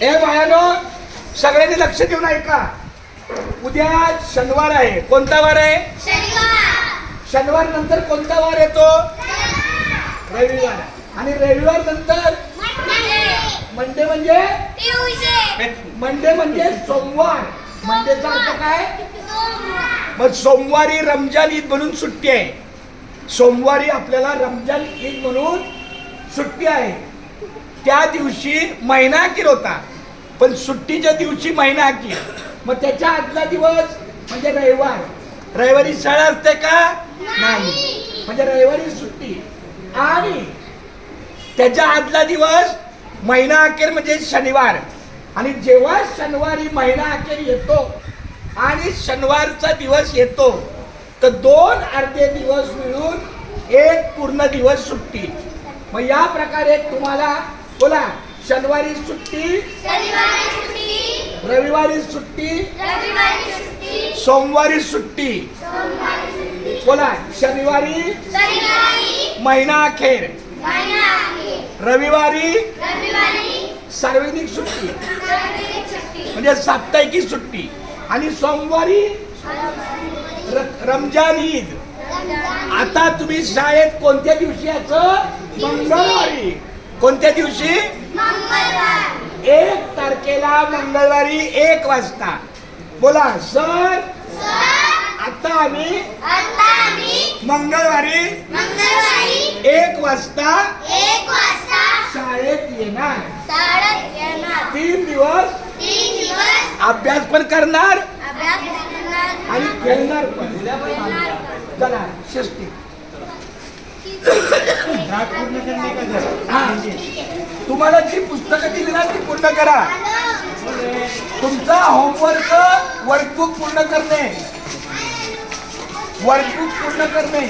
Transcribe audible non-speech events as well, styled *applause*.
ए बायानो सगळ्यांनी लक्ष देऊन ऐका. उद्या शनिवार आहे. कोणता वार आहे? शनिवार नंतर कोणता वार येतो? रविवार. आणि रविवार नंतर मंडे म्हणजे? मंडे म्हणजे सोमवार. मंडेचा अर्थ काय? मग सोमवारी रमजान ईद म्हणून सुट्टी आहे. सोमवारी आपल्याला रमजान ईद म्हणून सुट्टी आहे. त्या दिवशी महिना अखेर होता. पण सुट्टीच्या दिवशी महिना अखेर. मग त्याच्या आदला दिवस म्हणजे रविवार. रविवारी शाळा असते का? नाही. म्हणजे रविवारी सुट्टी. आणि त्याच्या आदला दिवस महिना अखेर म्हणजे शनिवार. आणि जेव्हा शनिवारी महिना अखेर येतो आणि शनिवारचा दिवस येतो तर दोन अर्धे दिवस मिळून एक पूर्ण दिवस सुट्टी. मग या प्रकारे तुम्हाला बोला शनिवारी सुट्टी? रविवारी सुट्टी? सोमवारी सुट्टी? बोला शनिवारी? महिना अखेर. रविवारी? सार्वजनिक सुट्टी. म्हणजे साप्ताहिकी सुट्टी. आणि सोमवारी? रमजान ईद. आता तुम्ही शाळेत कोणत्या दिवशी याचं मंगळवारी. कोणत्या दिवशी? एक तारखेला मंगळवारी एक वाजता. बोला सर. आता आम्ही मंगळवारी एक वाजता शाळेत येणार. तीन दिवस तीन दिवस अभ्यास पण करणार आणि खेळणार पण चला शिस्ती *laughs* हा. तुम्हाला जी पुस्तकं दिली ना ती पूर्ण करा. तुमचा होमवर्क वर्कबुक पूर्ण करणे. वर्कबुक पूर्ण करणे.